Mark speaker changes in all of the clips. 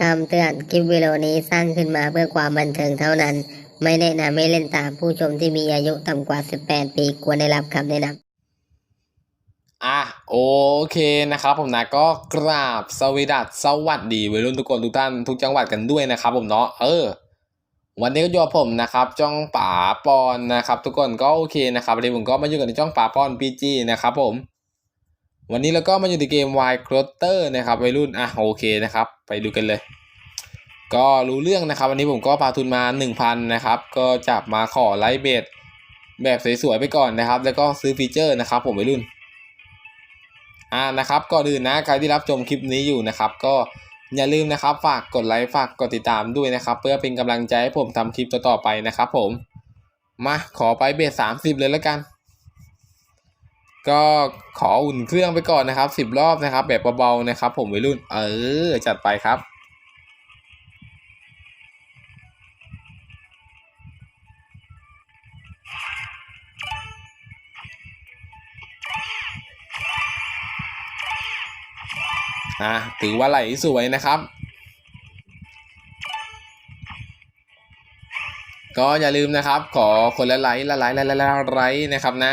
Speaker 1: คำเตือนคลิปวิดีโอนี้สร้างขึ้นมาเพื่อความบันเทิงเท่านั้น ไม่แนะนำให้เล่นตามผู้ชมที่มีอายุต่ำกว่า 18 ปีควรได้รับคำแนะนำ
Speaker 2: อะโอเคนะครับผมนะก็กราบสวีดัสสวัสดีวัยรุ่นทุกคนทุกท่านทุกจังหวัดกันด้วยนะครับผมเนาะเออ วันนี้ก็อยู่กับผมนะครับจ้องป๋าปอนนะครับทุกคนก็โอเคนะครับวันนี้ผมก็มาอยู่กันในจ้องป๋าปอนพีจีนะครับผม วันนี้เราก็มาอยู่ในเกม Y c r o t e r นะครับวัยรุ่นอะโอเคนะครับ ไปดูกันเลย ก็รู้เรื่องนะครับวันนี้ผมก็พาทุนมา 1,000 นะครับ ก็จับมาขอไลท์เบสแบบสวยๆไปก่อนนะครับ แล้วก็ซื้อฟีเจอร์นะครับ ผมวัยรุ่น อ่านะครับก่อนอื่นนะใครที่รับชมคลิปนี้อยู่นะครับ ก็อย่าลืมนะครับ ฝากกดไลค์ฝากกดติดตามด้วยนะครับ เพื่อเป็นกำลังใจให้ผมทำคลิปต่อๆไปนะครับ ผมมาขอไปเบสสามสิบเลยแล้วกัน ก็ขออุ่นเครื่องไปก่อนนะครับสิบรอบนะครับ แบบเบาๆนะครับ ผมวัยรุ่น เออจัดไปครับ อะถือว่าไหลสวยนะครับ ก็อย่าลืมนะครับ ขอคนละไลค์ละไลค์ละไลค์ละไลค์นะครับนะ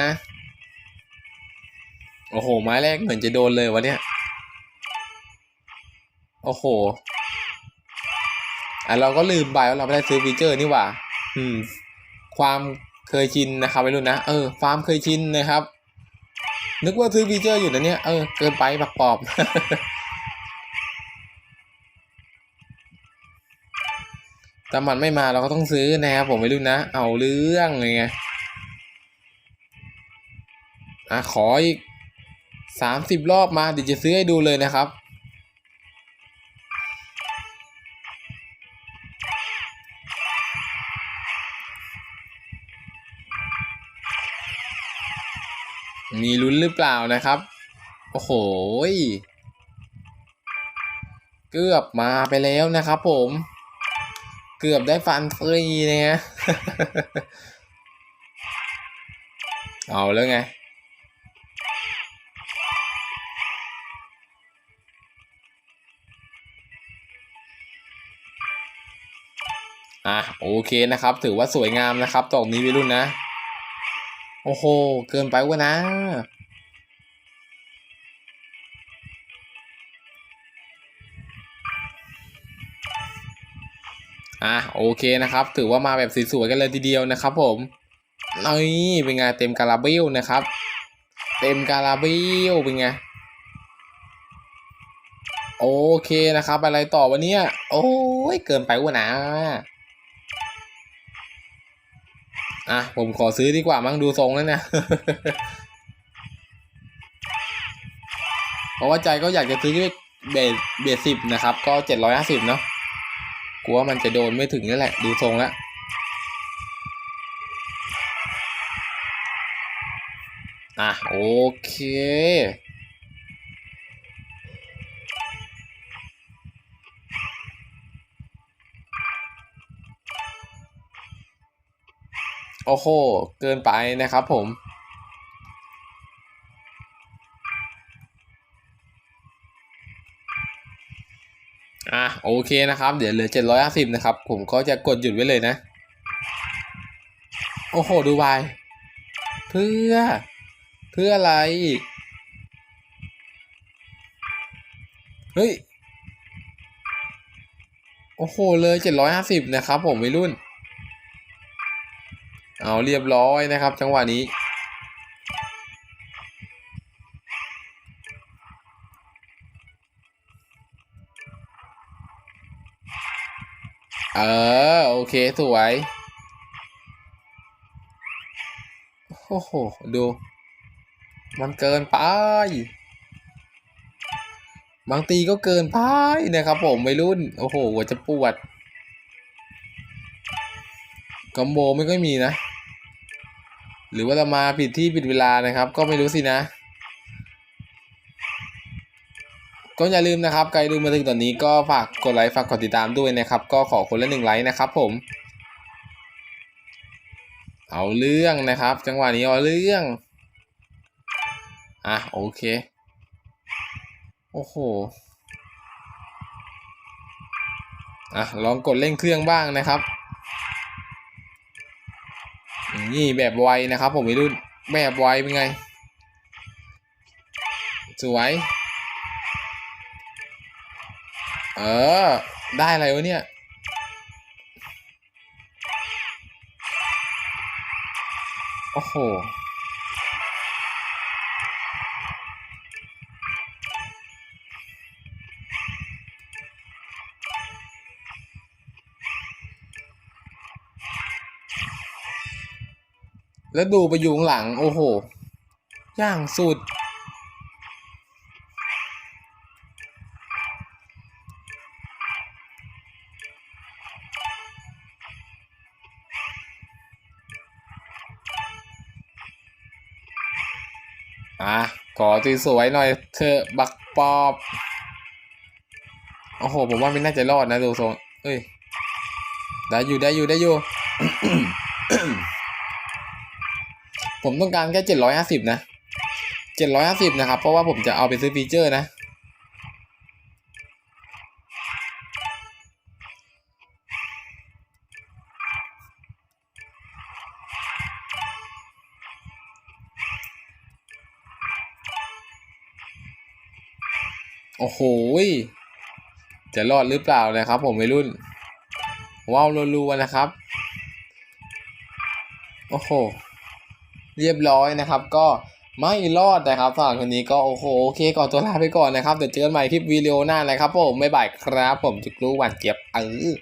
Speaker 2: โอ้โห ไม้แรกเหมือนจะโดนเลยวะเนี่ย โอ้โห อะเราก็ลืมไปว่าเราไม่ได้ซื้อฟีเจอร์นี่หว่า อืม ความเคยชินนะครับไปรุ่นนะ เออความเคยชินนะครับนึกว่าซื้อฟีเจอร์อยู่นะเนี่ย เออ เกินไปปักปอบ แต่มันไม่มาเราก็ต้องซื้อนะครับผมไม่รู้นะ เอาเรื่องไงอะขออีกสามสิบรอบมาเดี๋ยวจะซื้อให้ดูเลยนะครับ มีลุ้นหรือเปล่านะครับ โอ้โหเกือบมาไปแล้วนะครับผม เกือบได้ฟันฟรีนะฮะเอาแล้วไง อะโอเคนะครับ ถือว่าสวยงามนะครับตอกนี้วัยรุ่นนะ โอ้โห เกินไปวะนะ อะโอเคนะครับ ถือว่ามาแบบสวยๆกันเลยทีเดียวนะครับผมนี่เป็นไงเต็มการาเบลนะครับ เต็มการาเบลเป็นไงโอเคนะครับ อะไรต่อวันนี้โอ้ยเกินไปวะนะอะผมขอซื้อดีกว่ามั้งดูทรงแล้วเนี่ยเพราะว่าใจก็อยากจะซื้อเบสเบสสิบนะครับ ก็เจ็ดร้อยห้าสิบเนาะ กลัวมันจะโดนไม่ถึงนี่แหละ ดูทรงแล้วอะโอเคโอ้โห เกินไปนะครับผม อะโอเคนะครับ เดี๋ยวเหลือเจ็ดร้อยห้าสิบนะครับ ผมก็จะกดหยุดไว้เลยนะ โอ้โห ดูวายเพื่อ เพื่ออะไร เฮ้ย โอ้โห เลยเจ็ดร้อยห้าสิบนะครับผมวัยรุ่น เอาเรียบร้อยนะครับ จังหวะนี้ เออ โอเค สวย โอ้โห ดู มันเกินไป บางตีก็เกินไปนะครับผมวัยรุ่น โอ้โหหัวจะปวดคอมโบไม่ค่อยมีนะ หรือว่าจะมาผิดที่ผิดเวลานะครับ ก็ไม่รู้สินะ ก็อย่าลืมนะครับใครดูมาถึงตอนนี้ก็ฝากกดไลค์ฝากกดติดตามด้วยนะครับ ก็ขอคนละหนึ่งไลค์นะครับ ผม เอาเรื่องนะครับ จังหวะนี้เอาเรื่องอะโอเค โอ้โหอะลองกดเร่งเครื่องบ้างนะครับ นี่แบบไวนะครับ ผมวัยรุ่นแบบไวเป็นไง สวย เออ ได้อะไรวะเนี่ย โอ้โห แล้วดูไปอยู่ข้างหลัง โอ้โห ย่างสุด อะขอสวยๆหน่อยเธอบักปอบโอ้โหผมว่าไม่น่าจะรอดนะดูทรงเอ้ยได้อยู่ได้อยู่ได้อยู่ ผมต้องการแค่เจ็ดร้อยห้าสิบนะเจ็ดร้อยห้าสิบนะครับ เพราะว่าผมจะเอาไปซื้อฟีเจอร์นะ โอ้โหจะรอดหรือเปล่านะครับ ผมวัยรุ่น ว้าวรัวๆนะครับ โอ้โห เรียบร้อยนะครับ ก็ไม่รอดนะครับสำหรับคนนี้ก็โอ้โหโอเคก่อนตัวลาไปก่อนนะครับเดี๋ยวเจอกันใหม่คลิปวิดีโอหน้านะครับผมบ๊ายบายครับ ผมจุกรู้หวานเจี๊ยบเออ